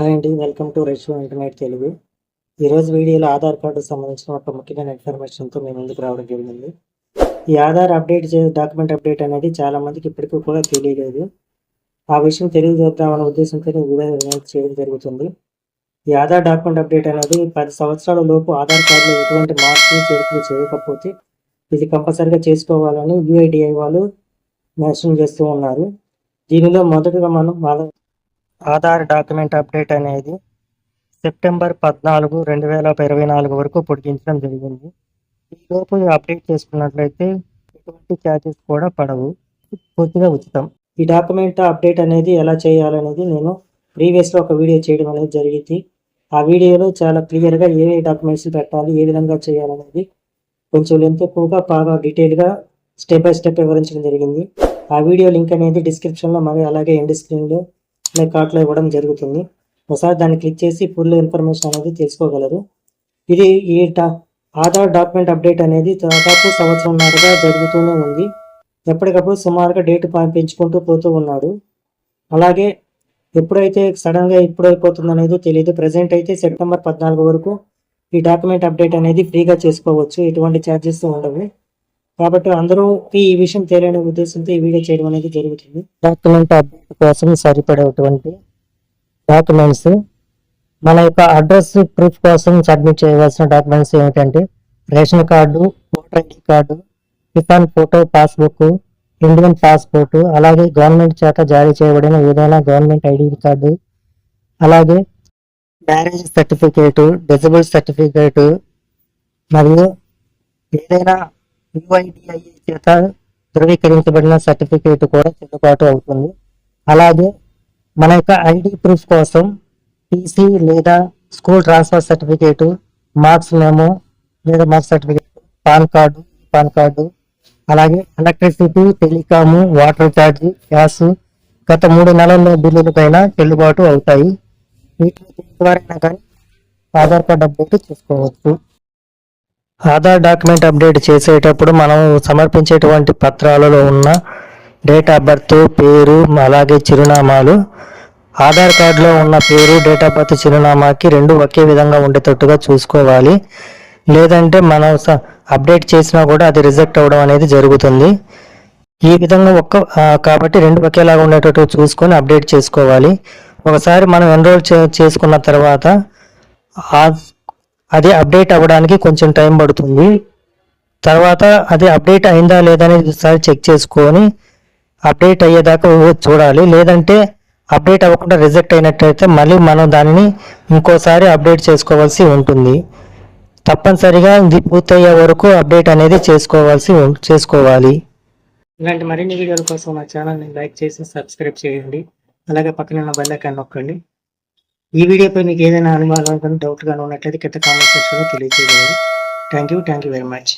Hi అండి welcome to రెష్యూ internet Telugu ఈరోజు వీడియోలో ఆధార్ కార్డు సంబంధించిన ఒక ముఖ్యమైన ఇన్ఫర్మేషన్తో మేము ముందుకు రావడం జరిగింది. ఈ ఆధార్ అప్డేట్ చే డాక్యుమెంట్ అప్డేట్ అనేది చాలా మందికి ఇప్పటికీ కూడా తెలియలేదు. ఆ విషయం తెలియజేద్దామనే ఉద్దేశంతో వీడియో చేయడం జరుగుతుంది. ఈ ఆధార్ డాక్యుమెంట్ అప్డేట్ అనేది పది సంవత్సరాల లోపు ఆధార్ కార్డులో ఎటువంటి మార్పులు చేర్పులు చేయకపోతే ఇది కంపల్సరిగా చేసుకోవాలని యూఐడిఐ వాళ్ళు మెన్షన్ చేస్తూ ఉన్నారు. దీనిలో మొదటగా మనం ఆధార్ డాక్యుమెంట్ అప్డేట్ అనేది సెప్టెంబర్ పద్నాలుగు రెండు వేల ఇరవై నాలుగు వరకు పొడిగించడం జరిగింది. ఈలోపు అప్డేట్ చేసుకున్నట్లయితే ఎటువంటి ఛార్జెస్ కూడా పడవు. పూర్తిగా ఉచితం. ఈ డాక్యుమెంట్ అప్డేట్ అనేది ఎలా చేయాలనేది నేను ప్రీవియస్లో ఒక వీడియో చేయడం అనేది జరిగింది. ఆ వీడియోలో చాలా క్లియర్గా ఏ ఏ డాక్యుమెంట్స్ పెట్టాలి ఏ విధంగా చేయాలనేది కొంచెం లెంత్ ఎక్కువగా బాగా డీటెయిల్గా స్టెప్ బై స్టెప్ వివరించడం జరిగింది. ఆ వీడియో లింక్ అనేది డిస్క్రిప్షన్లో మరియు అలాగే ఎండ్ స్క్రీన్లో లైక్ కార్ట్లో ఇవ్వడం జరుగుతుంది. ఒకసారి దాన్ని క్లిక్ చేసి ఫుల్ ఇన్ఫర్మేషన్ అనేది తెలుసుకోగలరు. ఇది ఈ ఆధార్ డాక్యుమెంట్ అప్డేట్ అనేది దాదాపు సంవత్సరంన్నరగా జరుగుతూనే ఉంది. ఎప్పటికప్పుడు సుమారుగా డేట్ పెంచుకుంటూ పోతూ ఉన్నాడు. అలాగే ఎప్పుడైతే సడన్గా ఇప్పుడు అయిపోతుంది అనేది తెలియదు ప్రజెంట్ అయితే సెప్టెంబర్ పద్నాలుగు వరకు ఈ డాక్యుమెంట్ అప్డేట్ అనేది ఫ్రీగా చేసుకోవచ్చు. ఎటువంటి ఛార్జెస్ ఉండవు. కాబట్టి అందరూ ఈ విషయం తెలియని ఉద్దేశంతో ఈ వీడియో చేయడం అనేది జరుగుతుంది. డాక్యుమెంట్ అప్డేట్ కోసం సరిపడేటువంటి డాక్యుమెంట్స్ మన యొక్క అడ్రస్ ప్రూఫ్ కోసం సబ్మిట్ చేయవలసిన డాక్యుమెంట్స్ ఏమిటంటే ration card voter ID card Kisan photo passbook Indian passport అలాగే గవర్నమెంట్ చేత జారీ చేయబడిన ఏదైనా గవర్నమెంట్ ఐడి కార్డు అలాగే మ్యారేజ్ సర్టిఫికేట్ డిజబుల్ సర్టిఫికేట్ మరియు ఏదైనా యుఐడిఐ చేత ధృవీకరించబడిన సర్టిఫికేట్ కూడా చెల్లుబాటు అవుతుంది. అలాగే మన యొక్క ఐడి ప్రూఫ్ కోసం టీసీ లేదా school transfer certificate marks memo లేదా marks certificate PAN card PAN card అలాగే electricity telecom water charge gas గత మూడు నెలల బిల్లుల పైన చెల్లుబాటు అవుతాయి. వీటి ద్వారా కానీ ఆధార్ కార్డు అప్డేట్ చేసుకోవచ్చు. ఆధార్ డాక్యుమెంట్ అప్డేట్ చేసేటప్పుడు మనం సమర్పించేటువంటి పత్రాలలో ఉన్న డేట్ ఆఫ్ బర్త్ పేరు అలాగే చిరునామాలు. ఆధార్ కార్డులో ఉన్న పేరు డేట్ ఆఫ్ బర్త్ చిరునామాకి రెండు ఒకే విధంగా ఉండేటట్టుగా చూసుకోవాలి. లేదంటే మనం స- అప్డేట్ చేసినా కూడా అది రిజెక్ట్ అవ్వడం అనేది జరుగుతుంది. ఈ విధంగా ఒక్క కాబట్టి రెండు ఒకేలాగా ఉండేటట్టు చూసుకొని అప్డేట్ చేసుకోవాలి. ఒకసారి మనం ఎన్రోల్ చే చేసుకున్న తర్వాత అది అప్డేట్ అవ్వడానికి కొంచెం టైం పడుతుంది. తర్వాత అది అప్డేట్ అయిందా లేదా అనేది ఒకసారి చెక్ చేసుకొని అప్డేట్ అయ్యేదాకా చూడాలి. లేదంటే అప్డేట్ అవ్వకుండా రిజెక్ట్ అయినట్టయితే మళ్ళీ మనం దానిని ఇంకోసారి అప్డేట్ చేసుకోవాల్సి ఉంటుంది. తప్పనిసరిగా ఇది పూర్తయ్యే వరకు అప్డేట్ అనేది చేసుకోవాల్సి ఉం- చేసుకోవాలి. ఇలాంటి మరిన్ని వీడియోల కోసం నా ఛానల్ని లైక్ చేసి సబ్స్క్రైబ్ చేయండి. అలాగే పక్కన ఉన్న బెల్ ఐకాన్ నొక్కండి. ఈ వీడియోపై మీకు ఏదైనా అనుమానం కానీ డౌట్ కానీ ఉన్నట్లయితే కింద కామెంట్ సెక్షన్లో తెలియజేయగలరు thank you thank you very much